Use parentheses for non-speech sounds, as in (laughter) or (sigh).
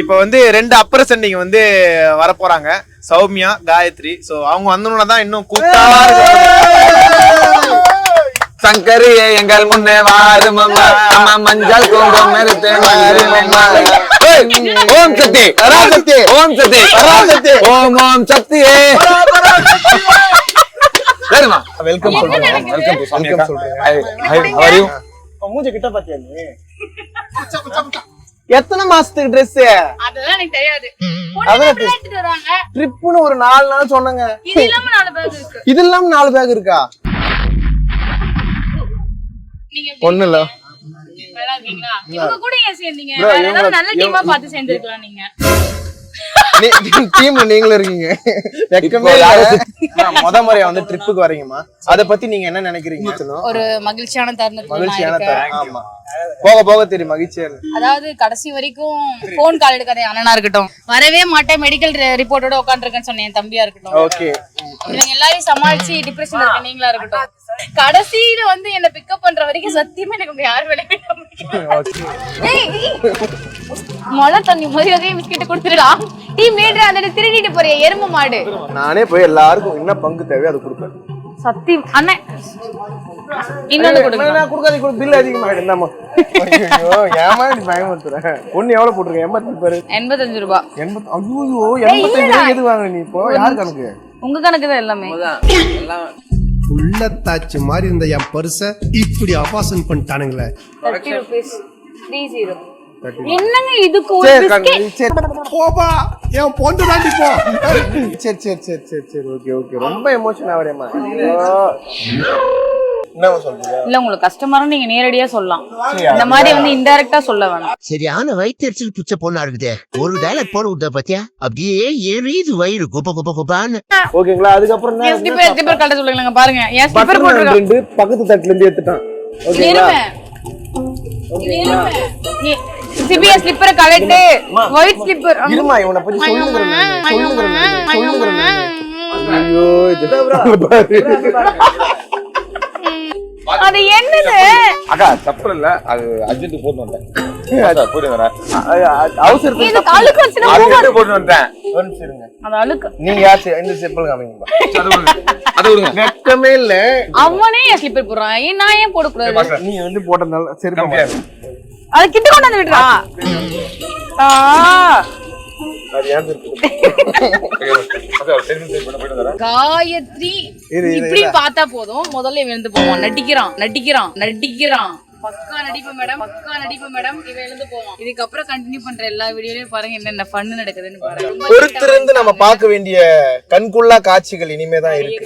இப்போ வந்து ரெண்டு அப்பர் சென்டிங் வந்து வர போறாங்க சௌமியா காயத்ரி. சோ அவங்க வந்தோம்னா தான் இன்னும் கூட்டா இருக்கும். சங்கரி எங்கள் முன்னே வாரும் அம்மா மஞ்சள் குங்குமம் மறுத்து வாரும் அம்மா. ஏய், ஓம் சக்தி. பராசக்தி. ஓம் சக்தி. பராசக்தி. ஓம் ஓம் சக்தியே சரிம்மா வெல்கம் சொல்றேன். வெல்கம் டு Welcome சொல்றேன். Hi hi how are you? மூஞ்ச கிட்ட பாத்தியா நீ? எத்தனை மாசத்துக்கு ட்ரெஸ் அதெல்லாம் எனக்கு தெரியாது. ட்ரிப்னு ஒரு நாலு நாள் சொன்னாங்க. இது இல்லாம நாலு இருக்கு. இது இல்லாம நாலு பேக் இருக்கா? ஒண்ணு இல்ல. கூட ஏன் சேர்ந்தீங்க? நல்ல டீமா பார்த்து சேர்ந்துருக்கலாம் நீங்க. டீம்ல நீங்களும் இருக்கீங்க. வெக்கமே. முத முறையா வந்து ட்ரிப்புக்கு வரீங்கம்மா அத பத்தி நீங்க என்ன நினைக்கிறீங்க? ஒரு மகிழ்ச்சியான நான் மகிழ்ச்சியான தருணம். ஆமா. போக போக தெரியும் மகிழ்ச்சியா இருக்கு. அதாவது கடைசி வரைக்கும் போன் கால் எடுக்காத அண்ணனா இருக்கட்டும். வரவே மாட்டேன் மெடிக்கல் ரிப்போர்ட்டோட உட்காந்துருக்கேன்னு சொன்னேன் என் தம்பியா இருக்கட்டும். ஓகே இவங்க எல்லாரையும் சமாளிச்சு டிப்ரெஷன்ல இருக்க நீங்களா இருக்கட்டும். கடைசியில வந்து என்ன பிக்கப் பண்ற வரைக்கும் சத்தியமா எனக்கு உங்க யாரும் வேலை மொள தண்ணி மரியாதையை பிஸ்கெட் கொடுத்துருடா. டீ மீட்டர் அந்த திருடிட்டு போறிய எருமை மாடு. நானே போய் எல்லாருக்கும் என்ன பங்கு தேவையோ அது கொடுப்பேன். சத்தி அண்ணன் இன்னொன்னு கொடுங்க. நான் கொடுக்காத கொடு பில் அதிகமாயிடும் இந்தாம்மா. ஐயோ ஏமா நீ பயமுறுத்துறேன் பொண்ணு எவ்வளவு போட்டிருக்க? எண்பத்தி பாரு. எண்பத்தஞ்சு ரூபாய் எண்பத்தி ஐயோ எண்பத்தஞ்சு ரூபாய் எது நீ இப்போ? யார் கணக்கு? உங்க கணக்கு தான். எல்லாமே உள்ளத்தாச்சு மாதிரி இருந்த என் பர்ச இப்படி அபாசன் பண்ணிட்டானுங்களே. என்னங்க இதுக்கு போபா என் பொண்ணு தாண்டி போ. சரி சரி சரி சரி சரி ஓகே ஓகே. ரொம்ப எமோஷன் சொல்றீங்க இல்ல உங்களுக்கு கஸ்டமரும் நீங்க நேரடியா சொல்லலாம். இந்த மாதிரி வந்து இன்டைரக்டா சொல்ல வேணாம். சரியான வயிற்றுச்சல் பிச்சை பொண்ணா இருக்குதே. ஒரு டைலாக் போட விட்ட பாத்தியா? அப்படியே எரியுது வயிறு குப்ப குப்ப குப்பான்னு. ஓகேங்களா? அதுக்கப்புறம் என் ஸ்லிப்பர் ஸ்லிப்பர் கட்ட சொல்லுங்க பாருங்க. என் பட்டன் போட்டுருக்கேன் ரெண்டு பக்கத்து தட்டுல இருந்து எடுத்துட்டான். ஓகேங்களா? சிபிஎஸ் ஸ்லிப்பர் கலட்டு ஒயிட் ஸ்லிப்பர் இருமா இவனை பத்தி சொல்லுகிறேன் நானு. ஐயோ இது பாரு. (laughs) அது என்னது? அக்கா தப்பு இல்ல. அது அர்ஜென்ட் போட்டு வந்தேன். போட்டு வரேன் அவசரத்துக்கு இது அழுக்கு அர்ஜென்ட் போட்டு வந்தேன்? ஒரு இருங்க. அது அழுக்கு. நீங்க யாச்சு இந்த செப்பல் காமிங்க அது விடுங்க. விடுங்க வெக்கமே இல்ல. அவனே என் ஸ்லிப்பர் போடுறான் ஏன் நான் ஏன் போடக்கூடாது? நீ வந்து போட்டதுனால சரி அது கிட்ட கொண்டு வந்து விடுறா ஆ. காயத்ரி இப்படி பார்த்தா போதும். முதல்ல இவன் எழுந்து போவான். நடிக்கிறான் நடிக்கிறான் நடிக்கிறான். பக்கா நடிப்பு மேடம் பக்கா நடிப்பு மேடம். இவன் எழுந்து போவான். இதுக்கப்புறம் கண்டினியூ பண்ற எல்லா வீடியோலயும் பாருங்க என்னென்ன ஃபன் நடக்குதுன்னு பாருங்க. பொறுத்திருந்து நம்ம பார்க்க வேண்டிய கண்குள்ளா காட்சிகள் இனிமே தான் இருக்கு.